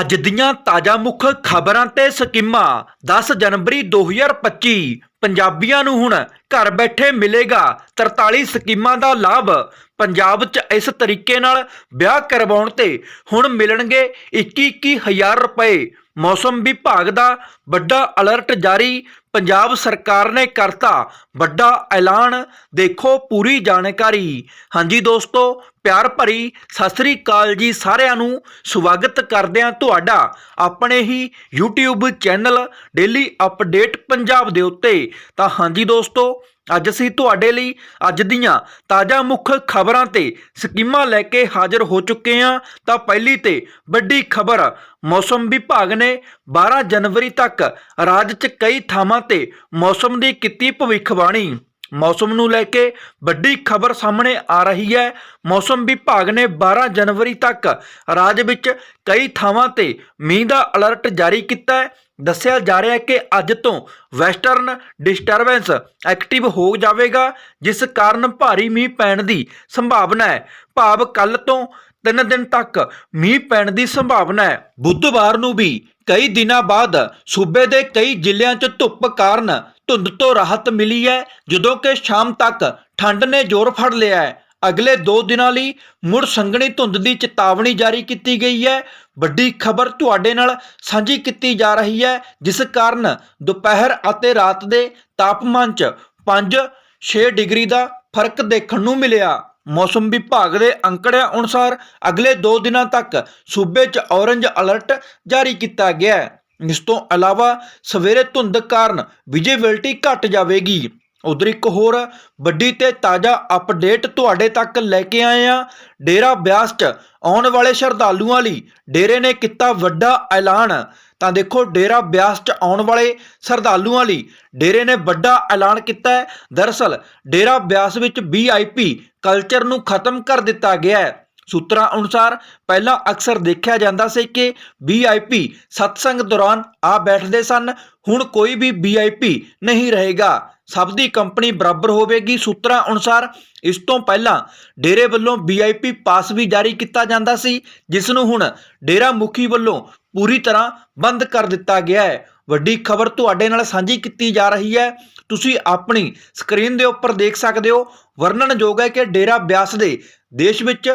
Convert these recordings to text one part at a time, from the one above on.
ਅੱਜ ਦੀਆਂ ਤਾਜ਼ਾ ਮੁੱਖ ਖਬਰਾਂ ਤੇ ਸਕੀਮਾਂ। 10 ਜਨਵਰੀ 2025 ਪੰਜਾਬੀਆਂ ਨੂੰ ਹੁਣ ਘਰ ਬੈਠੇ ਮਿਲੇਗਾ 43 ਸਕੀਮਾਂ ਦਾ ਲਾਭ। ਪੰਜਾਬ 'ਚ ਇਸ ਤਰੀਕੇ ਨਾਲ ਵਿਆਹ ਕਰਵਾਉਣ ਤੇ ਹੁਣ ਮਿਲਣਗੇ 21 ਹਜ਼ਾਰ ਰੁਪਏ। ਮੌਸਮ ਵਿਭਾਗ ਦਾ ਵੱਡਾ ਅਲਰਟ ਜਾਰੀ ਪੰਜਾਬ ਸਰਕਾਰ ਨੇ ਕਰਤਾ ਵੱਡਾ ਐਲਾਨ। ਦੇਖੋ ਪੂਰੀ ਜਾਣਕਾਰੀ। ਹਾਂਜੀ ਦੋਸਤੋ, ਪਿਆਰ ਭਰੀ ਸਤਿ ਸ੍ਰੀ ਅਕਾਲ ਜੀ ਸਾਰਿਆਂ ਨੂੰ। ਸਵਾਗਤ ਕਰਦੇ ਹਾਂ ਤੁਹਾਡਾ ਆਪਣੇ ਹੀ YouTube channel daily update Punjab ਦੇ ਉੱਤੇ। ਤਾਂ ਹਾਂਜੀ ਦੋਸਤੋ ਅੱਜ ਅਸੀਂ ਤੁਹਾਡੇ ਲਈ ਅੱਜ ਦੀਆਂ ਤਾਜ਼ਾ ਮੁੱਖ ਖਬਰਾਂ ਤੇ ਸਕੀਮਾਂ ਲੈ ਕੇ ਹਾਜ਼ਰ ਹੋ ਚੁੱਕੇ ਹਾਂ। ਤਾਂ ਪਹਿਲੀ ਤੇ ਵੱਡੀ ਖਬਰ, ਮੌਸਮ ਵਿਭਾਗ ਨੇ 12 ਜਨਵਰੀ ਤੱਕ ਰਾਜ 'ਚ ਕਈ ਥਾਵਾਂ ਤੇ ਮੌਸਮ ਦੀ ਕੀਤੀ ਭਵਿੱਖਬਾਣੀ। ਮੌਸਮ ਨੂੰ ਲੈ ਕੇ ਵੱਡੀ ਖਬਰ ਸਾਹਮਣੇ ਆ ਰਹੀ ਹੈ। ਮੌਸਮ ਵਿਭਾਗ ਨੇ 12 ਜਨਵਰੀ ਤੱਕ ਰਾਜ ਵਿੱਚ ਕਈ ਥਾਵਾਂ ਤੇ ਮੀਂਹ ਦਾ ਅਲਰਟ ਜਾਰੀ ਕੀਤਾ ਹੈ। ਦੱਸਿਆ ਜਾ ਰਿਹਾ ਹੈ ਕਿ ਅੱਜ ਤੋਂ ਵੈਸਟਰਨ ਡਿਸਟਰਬੈਂਸ ਐਕਟਿਵ ਹੋ ਜਾਵੇਗਾ, ਜਿਸ ਕਾਰਨ ਭਾਰੀ ਮੀਂਹ ਪੈਣ ਦੀ ਸੰਭਾਵਨਾ ਹੈ। ਭਾਵ ਕੱਲ ਤੋਂ ਤਿੰਨ ਦਿਨ ਤੱਕ ਮੀਂਹ ਪੈਣ ਦੀ ਸੰਭਾਵਨਾ ਹੈ। ਬੁੱਧਵਾਰ ਨੂੰ ਵੀ ਕਈ ਦਿਨਾਂ ਬਾਅਦ ਸੂਬੇ ਦੇ ਕਈ ਜ਼ਿਲ੍ਹਿਆਂ 'ਚ ਧੁੱਪ ਕਾਰਨ ਧੁੰਦ ਤੋਂ ਰਾਹਤ ਮਿਲੀ ਹੈ, ਜਦੋਂ ਕਿ ਸ਼ਾਮ ਤੱਕ ਠੰਡ ਨੇ ਜ਼ੋਰ ਫੜ ਲਿਆ ਹੈ। ਅਗਲੇ 2 ਦਿਨਾਂ ਲਈ ਮੁੜ ਸੰਘਣੀ ਧੁੰਦ ਦੀ ਚੇਤਾਵਨੀ ਜਾਰੀ ਕੀਤੀ ਗਈ ਹੈ। ਵੱਡੀ ਖਬਰ ਤੁਹਾਡੇ ਨਾਲ ਸਾਂਝੀ ਕੀਤੀ ਜਾ ਰਹੀ ਹੈ, ਜਿਸ ਕਾਰਨ ਦੁਪਹਿਰ ਅਤੇ ਰਾਤ ਦੇ ਤਾਪਮਾਨ 'ਚ 5-6 ਡਿਗਰੀ ਦਾ ਫ਼ਰਕ ਦੇਖਣ ਨੂੰ ਮਿਲਿਆ। ਮੌਸਮ ਵਿਭਾਗ ਦੇ ਅੰਕੜਿਆਂ ਅਨੁਸਾਰ ਅਗਲੇ 2 ਦਿਨਾਂ ਤੱਕ ਸੂਬੇ 'ਚ ਔਰੰਜ ਅਲਰਟ ਜਾਰੀ ਕੀਤਾ ਗਿਆ ਹੈ। ਇਸ ਤੋਂ ਇਲਾਵਾ ਸਵੇਰੇ ਧੁੰਦ ਕਾਰਨ ਵਿਜੀਬਿਲਟੀ ਘਟ ਜਾਵੇਗੀ। ਉਧਰ ਇੱਕ ਹੋਰ, ਵੱਡੀ ਤੇ ਤਾਜ਼ਾ ਅਪਡੇਟ ਤੁਹਾਡੇ ਤੱਕ ਲੈ ਕੇ ਆਏ ਆ ਡੇਰਾ ਬਿਆਸ 'ਚ ਆਉਣ ਵਾਲੇ ਸ਼ਰਧਾਲੂਆਂ ਲਈ ਡੇਰੇ ਨੇ ਕੀਤਾ ਵੱਡਾ ਐਲਾਨ। ਤਾਂ ਦੇਖੋ, ਡੇਰਾ ਬਿਆਸ 'ਚ ਆਉਣ ਵਾਲੇ ਸ਼ਰਧਾਲੂਆਂ ਲਈ ਡੇਰੇ ਨੇ ਵੱਡਾ ਐਲਾਨ ਕੀਤਾ ਹੈ। ਦਰਅਸਲ, ਡੇਰਾ ਬਿਆਸ ਵਿੱਚ ਵੀਆਈਪੀ ਕਲਚਰ ਨੂੰ ਖਤਮ ਕਰ ਦਿੱਤਾ ਗਿਆ ਹੈ। ਸੂਤਰਾਂ ਅਨੁਸਾਰ, ਪਹਿਲਾਂ ਅਕਸਰ ਦੇਖਿਆ ਜਾਂਦਾ ਸੀ ਕਿ ਵੀਆਈਪੀ ਸਤਸੰਗ ਦੌਰਾਨ ਆ ਬੈਠਦੇ ਸਨ। ਹੁਣ ਕੋਈ ਵੀ ਵੀਆਈਪੀ ਨਹੀਂ ਰਹੇਗਾ। ਸਭ ਦੀ ਕੰਪਨੀ ਬਰਾਬਰ ਹੋਵੇਗੀ। ਸੂਤਰਾਂ ਅਨੁਸਾਰ ਇਸ ਤੋਂ ਪਹਿਲਾਂ ਡੇਰੇ ਵੱਲੋਂ ਵੀਆਈਪੀ ਪਾਸ ਵੀ ਜਾਰੀ ਕੀਤਾ ਜਾਂਦਾ ਸੀ, ਜਿਸ ਨੂੰ ਹੁਣ ਡੇਰਾ ਮੁਖੀ ਵੱਲੋਂ ਪੂਰੀ ਤਰ੍ਹਾਂ ਬੰਦ ਕਰ ਦਿੱਤਾ ਗਿਆ ਹੈ। ਵੱਡੀ ਖਬਰ ਤੁਹਾਡੇ ਨਾਲ ਸਾਂਝੀ ਕੀਤੀ ਜਾ ਰਹੀ ਹੈ। ਤੁਸੀਂ ਆਪਣੀ ਸਕਰੀਨ ਦੇ ਉੱਪਰ ਦੇਖ ਸਕਦੇ ਹੋ। ਵਰਣਨਯੋਗ ਹੈ ਕਿ ਡੇਰਾ ਬਿਆਸ ਦੇ ਦੇਸ਼ ਵਿੱਚ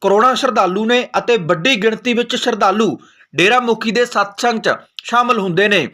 ਕਰੋੜਾਂ ਸ਼ਰਧਾਲੂ ਨੇ ਅਤੇ ਵੱਡੀ ਗਿਣਤੀ ਵਿੱਚ ਸ਼ਰਧਾਲੂ ਡੇਰਾ ਮੁਖੀ ਦੇ ਸਤਸੰਗ 'ਚ ਸ਼ਾਮਲ ਹੁੰਦੇ ਨੇ।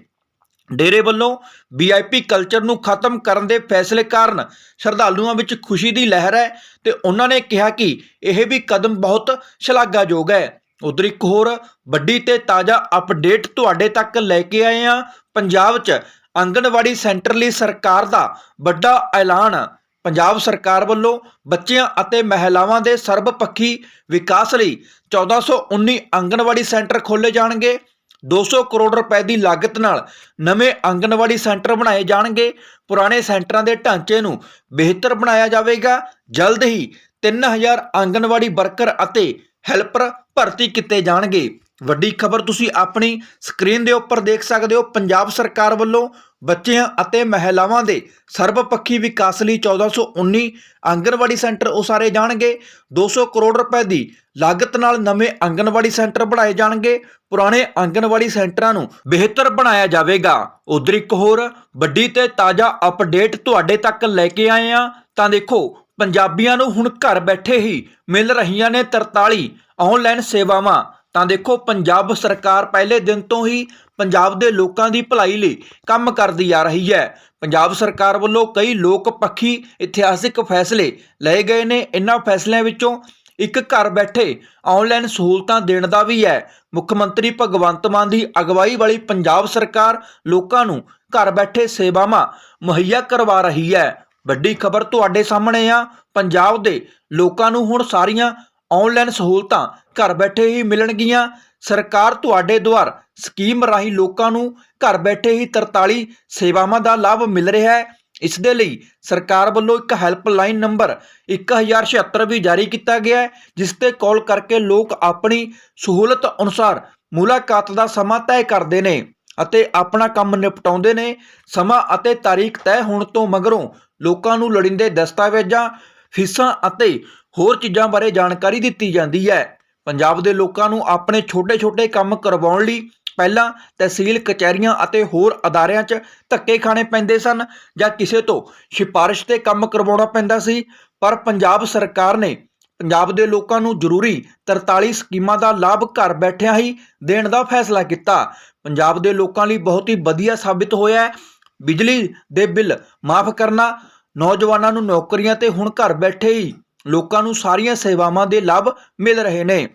ਡੇਰੇ ਵੱਲੋਂ ਵੀਆਈਪੀ ਕਲਚਰ ਨੂੰ ਖਤਮ ਕਰਨ ਦੇ ਫੈਸਲੇ ਕਾਰਨ ਸ਼ਰਧਾਲੂਆਂ ਵਿੱਚ ਖੁਸ਼ੀ ਦੀ ਲਹਿਰ ਹੈ ਤੇ ਉਹਨਾਂ ਨੇ ਕਿਹਾ ਕਿ ਇਹ ਵੀ ਕਦਮ ਬਹੁਤ ਸ਼ਲਾਘਾਯੋਗ ਹੈ। ਉਧਰ ਇੱਕ ਹੋਰ ਵੱਡੀ ਤੇ ਤਾਜ਼ਾ ਅਪਡੇਟ ਤੁਹਾਡੇ ਤੱਕ ਲੈ ਕੇ ਆਏ ਆ ਪੰਜਾਬ 'ਚ ਆਂਗਣਵਾੜੀ ਸੈਂਟਰ ਲਈ ਸਰਕਾਰ ਦਾ ਵੱਡਾ ਐਲਾਨ। ਪੰਜਾਬ ਸਰਕਾਰ ਵੱਲੋਂ ਬੱਚਿਆਂ ਅਤੇ ਮਹਿਲਾਵਾਂ ਦੇ ਸਰਬਪੱਖੀ ਵਿਕਾਸ ਲਈ 1419 ਆਂਗਣਵਾੜੀ ਸੈਂਟਰ ਖੋਲੇ ਜਾਣਗੇ। 200 ਕਰੋੜ ਰੁਪਏ ਦੀ ਲਾਗਤ ਨਾਲ ਨਵੇਂ ਆਂਗਣਵਾੜੀ ਸੈਂਟਰ ਬਣਾਏ ਜਾਣਗੇ। ਪੁਰਾਣੇ ਸੈਂਟਰਾਂ ਦੇ ਢਾਂਚੇ ਨੂੰ ਬਿਹਤਰ ਬਣਾਇਆ ਜਾਵੇਗਾ। ਜਲਦ ਹੀ 3000 ਆਂਗਣਵਾੜੀ ਵਰਕਰ ਅਤੇ ਹੈਲਪਰ ਭਰਤੀ ਕੀਤੇ ਜਾਣਗੇ। ਵੱਡੀ ਖਬਰ ਤੁਸੀਂ ਆਪਣੀ ਸਕਰੀਨ ਦੇ ਉੱਪਰ ਦੇਖ ਸਕਦੇ ਹੋ। ਪੰਜਾਬ ਸਰਕਾਰ ਵੱਲੋਂ ਬੱਚਿਆਂ ਅਤੇ ਮਹਿਲਾਵਾਂ ਦੇ ਸਰਬਪੱਖੀ ਵਿਕਾਸ ਲਈ 1419 ਆਂਗਣਵਾੜੀ ਸੈਂਟਰ ਉਸਾਰੇ ਜਾਣਗੇ। 200 ਕਰੋੜ ਰੁਪਏ ਦੀ ਲਾਗਤ ਨਾਲ ਨਵੇਂ ਆਂਗਣਵਾੜੀ ਸੈਂਟਰ ਬਣਾਏ ਜਾਣਗੇ। ਪੁਰਾਣੇ ਆਂਗਣਵਾੜੀ ਸੈਂਟਰਾਂ ਨੂੰ ਬਿਹਤਰ ਬਣਾਇਆ ਜਾਵੇਗਾ। ਉਧਰ ਇੱਕ ਹੋਰ, ਵੱਡੀ ਤੇ ਤਾਜ਼ਾ ਅਪਡੇਟ ਤੁਹਾਡੇ ਤੱਕ ਲੈ ਕੇ ਆਏ ਆ ਤਾਂ ਦੇਖੋ, ਪੰਜਾਬੀਆਂ ਨੂੰ ਹੁਣ ਘਰ ਬੈਠੇ ਹੀ ਮਿਲ ਰਹੀਆਂ ਨੇ 43 ਆਨਲਾਈਨ ਸੇਵਾਵਾਂ। ਤਾਂ ਦੇਖੋ, ਪੰਜਾਬ ਸਰਕਾਰ ਪਹਿਲੇ ਦਿਨ ਤੋਂ ਹੀ ਪੰਜਾਬ ਦੇ ਲੋਕਾਂ ਦੀ ਭਲਾਈ ਲਈ ਕੰਮ ਕਰਦੀ ਆ ਰਹੀ ਹੈ। ਪੰਜਾਬ ਸਰਕਾਰ ਵੱਲੋਂ ਕਈ ਲੋਕ ਪੱਖੀ ਇਤਿਹਾਸਿਕ ਫੈਸਲੇ ਲਏ ਗਏ ਨੇ। ਇਨ੍ਹਾਂ ਫੈਸਲਿਆਂ ਵਿੱਚੋਂ ਇੱਕ ਘਰ ਬੈਠੇ ਆਨਲਾਈਨ ਸਹੂਲਤਾਂ ਦੇਣ ਦਾ ਵੀ ਹੈ। ਮੁੱਖ ਮੰਤਰੀ ਭਗਵੰਤ ਮਾਨ ਦੀ ਅਗਵਾਈ ਵਾਲੀ ਪੰਜਾਬ ਸਰਕਾਰ ਲੋਕਾਂ ਨੂੰ ਘਰ ਬੈਠੇ ਸੇਵਾਵਾਂ ਮੁਹੱਈਆ ਕਰਵਾ ਰਹੀ ਹੈ। ਵੱਡੀ ਖਬਰ ਤੁਹਾਡੇ ਸਾਹਮਣੇ ਆ। ਪੰਜਾਬ ਦੇ ਲੋਕਾਂ ਨੂੰ ਹੁਣ ਸਾਰੀਆਂ ਆਨਲਾਈਨ ਸਹੂਲਤਾਂ ਘਰ ਬੈਠੇ ਹੀ ਮਿਲਣਗੀਆਂ। ਸਰਕਾਰ ਤੁਹਾਡੇ ਦੁਆਰ ਸਕੀਮ ਰਾਹੀਂ ਲੋਕਾਂ ਨੂੰ ਘਰ ਬੈਠੇ ਹੀ 43 ਸੇਵਾਵਾਂ ਦਾ ਲਾਭ ਮਿਲ ਰਿਹਾ ਹੈ। ਇਸ ਦੇ ਲਈ ਸਰਕਾਰ ਵੱਲੋਂ ਇੱਕ ਹੈਲਪਲਾਈਨ ਨੰਬਰ 1076 ਵੀ ਜਾਰੀ ਕੀਤਾ ਗਿਆ ਹੈ, ਜਿਸ ਤੇ ਕਾਲ ਕਰਕੇ ਲੋਕ ਆਪਣੀ ਸਹੂਲਤ ਅਨੁਸਾਰ ਮੁਲਾਕਾਤ ਦਾ ਸਮਾਂ ਤੈਅ ਕਰਦੇ ਨੇ ਅਤੇ ਆਪਣਾ ਕੰਮ ਨਿਪਟਾਉਂਦੇ ਨੇ। ਸਮਾਂ ਅਤੇ ਤਾਰੀਖ ਤੈਅ ਹੋਣ ਤੋਂ ਮਗਰੋਂ ਲੋਕਾਂ ਨੂੰ ਲੋੜੀਂਦੇ ਦਸਤਾਵੇਜ਼ਾਂ ਫੀਸਾਂ ਅਤੇ ਹੋਰ ਚੀਜ਼ਾਂ ਬਾਰੇ ਜਾਣਕਾਰੀ ਦਿੱਤੀ ਜਾਂਦੀ ਹੈ। ਪੰਜਾਬ ਦੇ ਲੋਕਾਂ ਨੂੰ ਆਪਣੇ ਛੋਟੇ-ਛੋਟੇ ਕੰਮ ਕਰਵਾਉਣ ਲਈ ਪਹਿਲਾਂ ਤਹਿਸੀਲ ਕਚਹਿਰੀਆਂ ਅਤੇ ਹੋਰ ਅਦਾਰਿਆਂ 'ਚ ਧੱਕੇ ਖਾਣੇ ਪੈਂਦੇ ਸਨ ਜਾਂ ਕਿਸੇ ਤੋਂ ਸਿਫਾਰਿਸ਼ ਤੇ ਕੰਮ ਕਰਵਾਉਣਾ ਪੈਂਦਾ ਸੀ, ਪਰ ਪੰਜਾਬ ਸਰਕਾਰ ਨੇ ਪੰਜਾਬ ਦੇ ਲੋਕਾਂ ਨੂੰ ਜ਼ਰੂਰੀ 43 ਸਕੀਮਾਂ ਦਾ ਲਾਭ ਘਰ ਬੈਠਿਆਂ ਹੀ ਦੇਣ ਦਾ ਫੈਸਲਾ ਕੀਤਾ। ਪੰਜਾਬ ਦੇ ਲੋਕਾਂ ਲਈ ਬਹੁਤ ਹੀ ਵਧੀਆ ਸਾਬਿਤ ਹੋਇਆ ਹੈ। ਬਿਜਲੀ ਦੇ ਬਿੱਲ ਮਾਫ ਕਰਨਾ ਨੌਜਵਾਨਾਂ ਨੂੰ ਨੌਕਰੀਆਂ ਤੇ ਹੁਣ ਘਰ ਬੈਠੇ ਹੀ ਲੋਕਾਂ ਨੂੰ ਸਾਰੀਆਂ ਸੇਵਾਵਾਂ ਦੇ ਲਾਭ ਮਿਲ ਰਹੇ ਨੇ।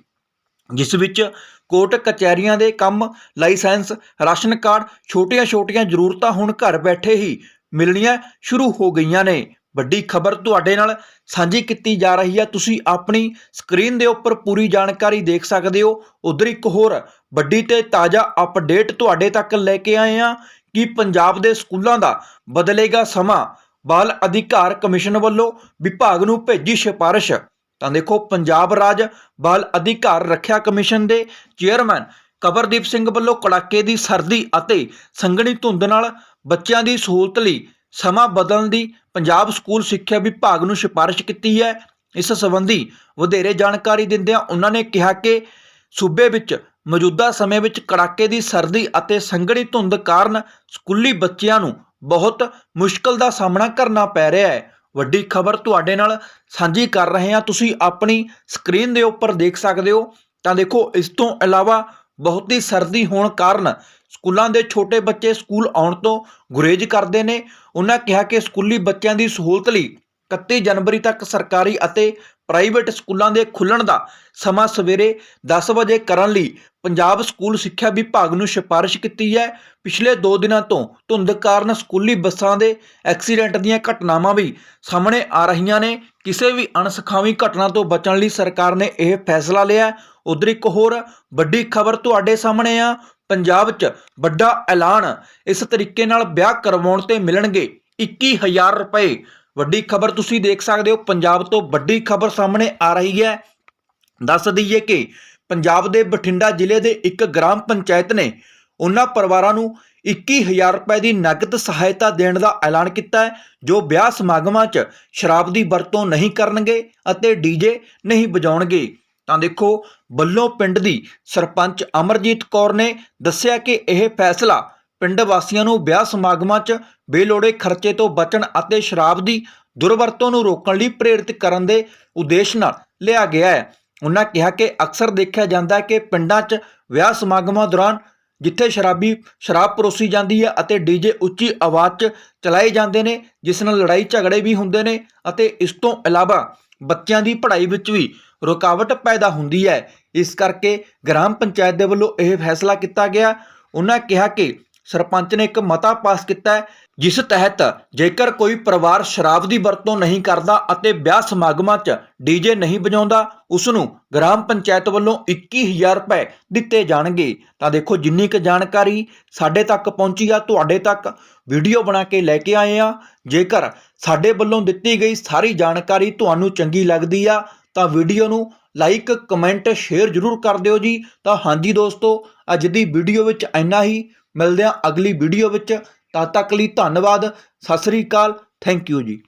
ਜਿਸ ਵਿੱਚ ਕੋਰਟ ਕਚਹਿਰੀਆਂ ਦੇ ਕੰਮ, ਲਾਇਸੈਂਸ, ਰਾਸ਼ਨ ਕਾਰਡ, ਛੋਟੀਆਂ-ਛੋਟੀਆਂ ਜ਼ਰੂਰਤਾਂ ਹੁਣ ਘਰ ਬੈਠੇ ਹੀ ਮਿਲਣੀਆਂ ਸ਼ੁਰੂ ਹੋ ਗਈਆਂ ਨੇ। ਵੱਡੀ ਖਬਰ ਤੁਹਾਡੇ ਨਾਲ ਸਾਂਝੀ ਕੀਤੀ ਜਾ ਰਹੀ ਹੈ। ਤੁਸੀਂ ਆਪਣੀ ਸਕਰੀਨ ਦੇ ਉੱਪਰ ਪੂਰੀ ਜਾਣਕਾਰੀ ਦੇਖ ਸਕਦੇ ਹੋ। ਉਧਰ ਇੱਕ ਹੋਰ ਵੱਡੀ ਤੇ ਤਾਜ਼ਾ ਅਪਡੇਟ ਤੁਹਾਡੇ ਤੱਕ ਲੈ ਕੇ ਆਏ ਹਾਂ ਕਿ ਪੰਜਾਬ ਦੇ ਸਕੂਲਾਂ ਦਾ ਬਦਲੇਗਾ ਸਮਾਂ। ਬਾਲ ਅਧਿਕਾਰ ਕਮਿਸ਼ਨ ਵੱਲੋਂ ਵਿਭਾਗ ਨੂੰ ਭੇਜੀ ਸਿਫਾਰਿਸ਼। ਤਾਂ ਦੇਖੋ, ਪੰਜਾਬ ਰਾਜ ਬਾਲ ਅਧਿਕਾਰ ਰੱਖਿਆ ਕਮਿਸ਼ਨ ਦੇ ਚੇਅਰਮੈਨ ਕਬਰਦੀਪ ਸਿੰਘ ਵੱਲੋਂ ਕੜਾਕੇ ਦੀ ਸਰਦੀ ਅਤੇ ਸੰਘਣੀ ਧੁੰਦ ਨਾਲ ਬੱਚਿਆਂ ਦੀ ਸਹੂਲਤ ਲਈ ਸਮਾਂ ਬਦਲਣ ਦੀ ਪੰਜਾਬ ਸਕੂਲ ਸਿੱਖਿਆ ਵਿਭਾਗ ਨੂੰ ਸਿਫਾਰਿਸ਼ ਕੀਤੀ ਹੈ। ਇਸ ਸੰਬੰਧੀ ਵਧੇਰੇ ਜਾਣਕਾਰੀ ਦਿੰਦਿਆਂ ਉਹਨਾਂ ਨੇ ਕਿਹਾ ਕਿ ਸੂਬੇ ਵਿੱਚ ਮੌਜੂਦਾ ਸਮੇਂ ਵਿੱਚ ਕੜਾਕੇ ਦੀ ਸਰਦੀ ਅਤੇ ਸੰਘਣੀ ਧੁੰਦ ਕਾਰਨ ਸਕੂਲੀ ਬੱਚਿਆਂ ਨੂੰ ਬਹੁਤ ਮੁਸ਼ਕਲ ਦਾ ਸਾਹਮਣਾ ਕਰਨਾ ਪੈ ਰਿਹਾ ਹੈ। ਵੱਡੀ ਖਬਰ ਤੁਹਾਡੇ ਨਾਲ ਸਾਂਝੀ ਕਰ ਰਹੇ ਹਾਂ। ਤੁਸੀਂ ਆਪਣੀ ਸਕਰੀਨ ਦੇ ਉੱਪਰ ਦੇਖ ਸਕਦੇ ਹੋ। ਤਾਂ ਦੇਖੋ, ਇਸ ਤੋਂ ਇਲਾਵਾ ਬਹੁਤੀ ਸਰਦੀ ਹੋਣ ਕਾਰਨ ਸਕੂਲਾਂ ਦੇ ਛੋਟੇ ਬੱਚੇ ਸਕੂਲ ਆਉਣ ਤੋਂ ਗੁਰੇਜ਼ ਕਰਦੇ ਨੇ। ਉਹਨਾਂ ਕਿਹਾ ਕਿ ਸਕੂਲੀ ਬੱਚਿਆਂ ਦੀ ਸਹੂਲਤ ਲਈ 31 ਜਨਵਰੀ ਤੱਕ ਸਰਕਾਰੀ ਅਤੇ ਪ੍ਰਾਈਵੇਟ ਸਕੂਲਾਂ ਦੇ ਖੁੱਲਣ ਦਾ ਸਮਾਂ ਸਵੇਰੇ 10 ਵਜੇ ਕਰਨ ਲਈ ਪੰਜਾਬ ਸਕੂਲ ਸਿੱਖਿਆ ਵਿਭਾਗ ਨੂੰ ਸਿਫਾਰਿਸ਼ ਕੀਤੀ ਹੈ। ਪਿਛਲੇ 2 ਦਿਨਾਂ ਤੋਂ ਧੁੰਦ ਕਾਰਨ ਸਕੂਲੀ ਬੱਸਾਂ ਦੇ ਐਕਸੀਡੈਂਟ ਦੀਆਂ ਘਟਨਾਵਾਂ ਵੀ ਸਾਹਮਣੇ ਆ ਰਹੀਆਂ ਨੇ। ਕਿਸੇ ਵੀ ਅਣਸਖਾਵੀ ਘਟਨਾ ਤੋਂ ਬਚਣ ਲਈ ਸਰਕਾਰ ਨੇ ਇਹ ਫੈਸਲਾ ਲਿਆ ਉਧਰ ਇੱਕ ਹੋਰ ਵੱਡੀ ਖਬਰ ਤੁਹਾਡੇ ਸਾਹਮਣੇ ਆ। ਪੰਜਾਬ 'ਚ ਵੱਡਾ ਐਲਾਨ ਇਸ ਤਰੀਕੇ ਨਾਲ ਵਿਆਹ ਕਰਵਾਉਣ ਤੇ ਮਿਲਣਗੇ। 21000 ਰੁਪਏ ਵੱਡੀ ਖਬਰ ਤੁਸੀਂ ਦੇਖ ਸਕਦੇ ਹੋ। ਪੰਜਾਬ ਤੋਂ ਵੱਡੀ ਖਬਰ ਸਾਹਮਣੇ ਆ ਰਹੀ ਹੈ। ਦੱਸ ਦਈਏ ਕਿ ਪੰਜਾਬ ਦੇ ਬਠਿੰਡਾ ਜ਼ਿਲ੍ਹੇ ਦੇ ਇੱਕ ਗ੍ਰਾਮ ਪੰਚਾਇਤ ਨੇ ਉਹਨਾਂ ਪਰਿਵਾਰਾਂ ਨੂੰ 21000 ਰੁਪਏ ਦੀ ਨਗਦ ਸਹਾਇਤਾ ਦੇਣ ਦਾ ਐਲਾਨ ਕੀਤਾ ਹੈ, ਜੋ ਵਿਆਹ ਸਮਾਗਮਾਂ 'ਚ ਸ਼ਰਾਬ ਦੀ ਵਰਤੋਂ ਨਹੀਂ ਕਰਨਗੇ ਅਤੇ ਡੀਜੇ ਨਹੀਂ ਵਜਾਉਣਗੇ। ਤਾਂ ਦੇਖੋ ਬੱਲੋਂ ਪਿੰਡ ਦੀ ਸਰਪੰਚ ਅਮਰਜੀਤ ਕੌਰ ਨੇ ਦੱਸਿਆ ਕਿ ਇਹ ਫੈਸਲਾ ਪਿੰਡ ਵਾਸੀਆਂ ਨੂੰ ਵਿਆਹ ਸਮਾਗਮਾਂ 'ਚ ਬੇਲੋੜੇ ਖਰਚੇ ਤੋਂ ਬਚਣ ਅਤੇ ਸ਼ਰਾਬ ਦੀ ਦੁਰਵਰਤੋਂ ਨੂੰ ਰੋਕਣ ਲਈ ਪ੍ਰੇਰਿਤ ਕਰਨ ਦੇ ਉਦੇਸ਼ ਨਾਲ ਲਿਆ ਗਿਆ ਹੈ। ਉਹਨਾਂ ਕਿਹਾ ਕਿ ਅਕਸਰ ਦੇਖਿਆ ਜਾਂਦਾ ਹੈ ਕਿ ਪਿੰਡਾਂ 'ਚ ਵਿਆਹ ਸਮਾਗਮਾਂ ਦੌਰਾਨ ਜਿੱਥੇ ਸ਼ਰਾਬੀ, ਸ਼ਰਾਬ ਪਰੋਸੀ ਜਾਂਦੀ ਹੈ ਅਤੇ ਡੀਜੇ ਉੱਚੀ ਆਵਾਜ਼ 'ਚ ਚਲਾਏ ਜਾਂਦੇ ਨੇ, ਜਿਸ ਨਾਲ ਲੜਾਈ ਝਗੜੇ ਵੀ ਹੁੰਦੇ ਨੇ ਅਤੇ ਇਸ ਤੋਂ ਇਲਾਵਾ ਬੱਚਿਆਂ ਦੀ ਪੜ੍ਹਾਈ ਵਿੱਚ ਵੀ ਰੁਕਾਵਟ ਪੈਦਾ ਹੁੰਦੀ ਹੈ। ਇਸ ਕਰਕੇ ਗ੍ਰਾਮ ਪੰਚਾਇਤ ਦੇ ਵੱਲੋਂ ਇਹ ਫੈਸਲਾ ਕੀਤਾ ਗਿਆ। ਉਹਨਾਂ ਕਿਹਾ ਕਿ ਸਰਪੰਚ ਨੇ ਇੱਕ ਮਤਾ ਪਾਸ ਕੀਤਾ ਜਿਸ ਤਹਿਤ ਜੇਕਰ ਕੋਈ ਪਰਿਵਾਰ ਸ਼ਰਾਬ ਦੀ ਵਰਤੋਂ ਨਹੀਂ ਕਰਦਾ ਅਤੇ ਵਿਆਹ ਸਮਾਗਮਾਂ 'ਚ ਡੀਜੇ ਨਹੀਂ ਵਜਾਉਂਦਾ ਉਸ ਨੂੰ ਗ੍ਰਾਮ ਪੰਚਾਇਤ ਵੱਲੋਂ 21000 ਰੁਪਏ ਦਿੱਤੇ ਜਾਣਗੇ। ਤਾਂ ਦੇਖੋ, ਜਿੰਨੀ ਕੁ ਜਾਣਕਾਰੀ ਸਾਡੇ ਤੱਕ ਪਹੁੰਚੀ ਆ, ਤੁਹਾਡੇ ਤੱਕ ਵੀਡੀਓ ਬਣਾ ਕੇ ਲੈ ਕੇ ਆਏ ਆ। ਜੇਕਰ ਸਾਡੇ ਵੱਲੋਂ ਦਿੱਤੀ ਗਈ ਸਾਰੀ ਜਾਣਕਾਰੀ ਤੁਹਾਨੂੰ ਚੰਗੀ ਲੱਗਦੀ ਆ, ਤਾਂ ਵੀਡੀਓ ਨੂੰ ਲਾਈਕ, ਕਮੈਂਟ, ਸ਼ੇਅਰ ਜ਼ਰੂਰ ਕਰ ਦਿਓ ਜੀ। ਤਾਂ ਹਾਂਜੀ ਦੋਸਤੋ, ਅੱਜ ਦੀ ਵੀਡੀਓ ਵਿੱਚ ਇੰਨਾ ਹੀ। ਮਿਲਦੇ ਹਾਂ ਅਗਲੀ ਵੀਡੀਓ ਵਿੱਚ। ਤਦ ਤੱਕ ਲਈ ਧੰਨਵਾਦ। ਸਤਿ ਸ੍ਰੀ ਅਕਾਲ। ਥੈਂਕ ਯੂ ਜੀ।